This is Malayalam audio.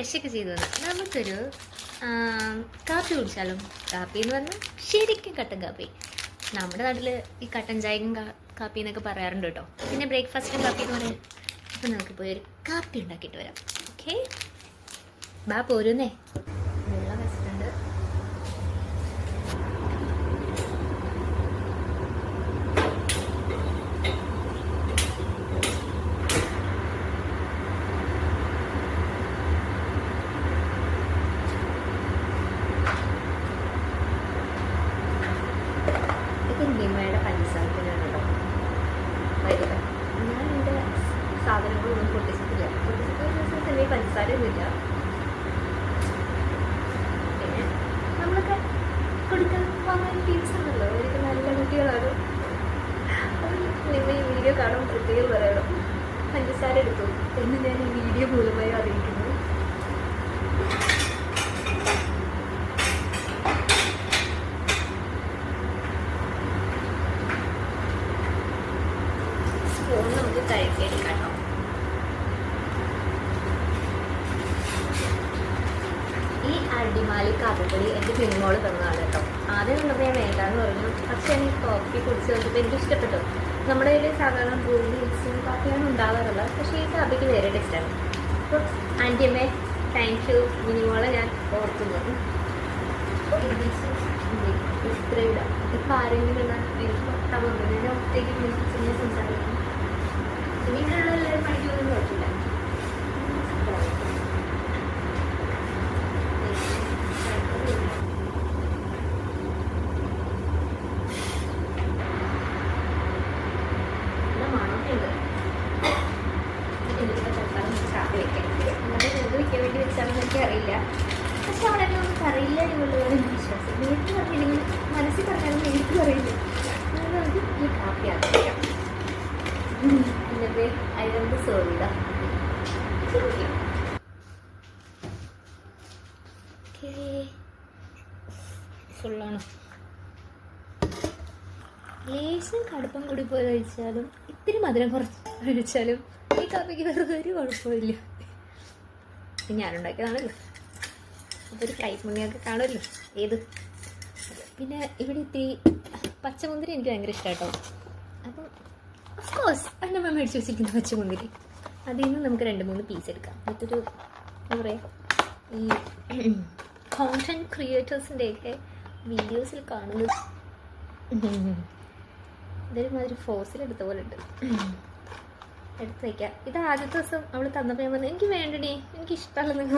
രക്ഷയൊക്കെ ചെയ്തു തന്നു നമുക്കൊരു കാപ്പി കുടിച്ചാലും? കാപ്പി എന്ന് പറഞ്ഞാൽ ശരിക്കും കട്ടൻ കാപ്പി. നമ്മുടെ നാട്ടിൽ ഈ കട്ടൻ ചായയും കാ- കാപ്പി എന്നൊക്കെ പറയാറുണ്ട് കേട്ടോ. പിന്നെ ബ്രേക്ക്ഫാസ്റ്റും കാപ്പി എന്ന് പറയാം അപ്പം നമുക്ക് പോയി ഒരു കാപ്പി ഉണ്ടാക്കിയിട്ട് വരാം. ഓക്കെ ബാ പോരുന്നേ വെള്ളം വെച്ചിട്ടുണ്ട് ഇത് നിമ്മയുടെ പഞ്ചസാരത്തിനാണ് കേട്ടോ വരുന്നത് ഞാൻ എന്റെ സാധനങ്ങളൊന്നും പൊട്ടിച്ചിട്ടില്ല. പൊട്ടിച്ചിട്ട് തന്നെ പഞ്ചസാരയൊന്നുമില്ല. പിന്നെ നമ്മളൊക്കെ കൊടുക്കാൻ വാങ്ങാൻ ടീംസ് ആണല്ലോ അവർക്ക് നല്ല കുട്ടികളാണ്. നിങ്ങൾ ഈ വീഡിയോ കാണുമ്പോൾ പ്രത്യേകം പറയണം. പഞ്ചസാര എടുത്തു. എന്ന് ഞാൻ ഈ വീഡിയോ മൂലമായി അറിയിക്കുന്നു. സ്പൂൺ നമുക്ക് കഴുകിയെടുക്കാം കേട്ടോ. അടിമാലി കഥകളി എന്റെ പിന്നോൾ തന്നതാണ് കേട്ടോ. ആദ്യം കണ്ടപ്പോൾ ഞാൻ വേണ്ടാന്ന് പറഞ്ഞു. പക്ഷേ എനിക്ക് കോഫി കുടിച്ച് നോക്കിയപ്പോൾ എനിക്ക് ഇഷ്ടപ്പെട്ടു. നമ്മുടെ കയ്യിൽ സാധാരണ ഗോൾഡ് ഇൻസ്റ്റന്റ് കോഫിയാണ് ഉണ്ടാവാറുള്ളത്. പക്ഷേ ഈ കാപ്പിക്ക് വേറെ ടേസ്റ്റാണ് അപ്പോൾ ആന്റിയമ്മേ താങ്ക് യു മിനിമോളെ ഞാൻ ഓർക്കുന്നു. ഇത്രയില്ല ഇപ്പം ആരെങ്കിലും എനിക്ക് ഞാൻ ഒറ്റയ്ക്ക് സംസാരിക്കുന്നു സംസാരിക്കും നിങ്ങളുള്ള അറിയില്ല പക്ഷെ അവിടെ നമുക്ക് അറിയില്ല എന്നുള്ളതാണ് വിശ്വാസം. നേരിട്ട് പറഞ്ഞില്ലെങ്കിൽ മനസ്സിൽ പറഞ്ഞാലും നേരിട്ട് പറയില്ല അതുകൊണ്ട് നമുക്ക് ഈ കാപ്പി ആക്കിക്കാം എന്നിട്ട് ഫുള്ളാണ്? ലേശം കടുപ്പം കൂടി പോയി കഴിച്ചാലും ഇത്തിരി മധുരം കുറച്ച് കഴിച്ചാലും ഈ കാപ്പിക്ക് വേറെ ഒരു കുഴപ്പമില്ല. ഞാനുണ്ടാക്കിയതാണല്ലോ? അപ്പോൾ ഒരു മുന്നിയൊക്കെ കാണുമല്ലോ? ഏത്? പിന്നെ ഇവിടെ ഇത്തിരി പച്ചമുന്തിരി എനിക്ക് ഭയങ്കര ഇഷ്ടമാട്ടോ അപ്പം ഓഫ്കോഴ്സ് അന്നമ്മ മേടിച്ച് വെച്ചിരിക്കുന്ന പച്ചമുന്തിരി. അതിൽ നിന്ന് നമുക്ക് രണ്ട് മൂന്ന് പീസ് എടുക്കാം. മറ്റൊരു എന്താ പറയുക ഈ കോണ്ടന്റ് ക്രിയേറ്റേഴ്സിന്റെയൊക്കെ വീഡിയോസിൽ കാണുന്നത് ഇതൊരു മാതിരി ഫോഴ്സിലെടുത്ത പോലെ ഉണ്ട്. എടുത്ത് വയ്ക്കാം ഇത് ആദ്യത്തെ ദിവസം അവൾ തന്നപ്പോൾ ഞാൻ പറഞ്ഞു എനിക്ക് വേണ്ടടി എനിക്ക് ഇഷ്ടമല്ലെന്നൊക്കെ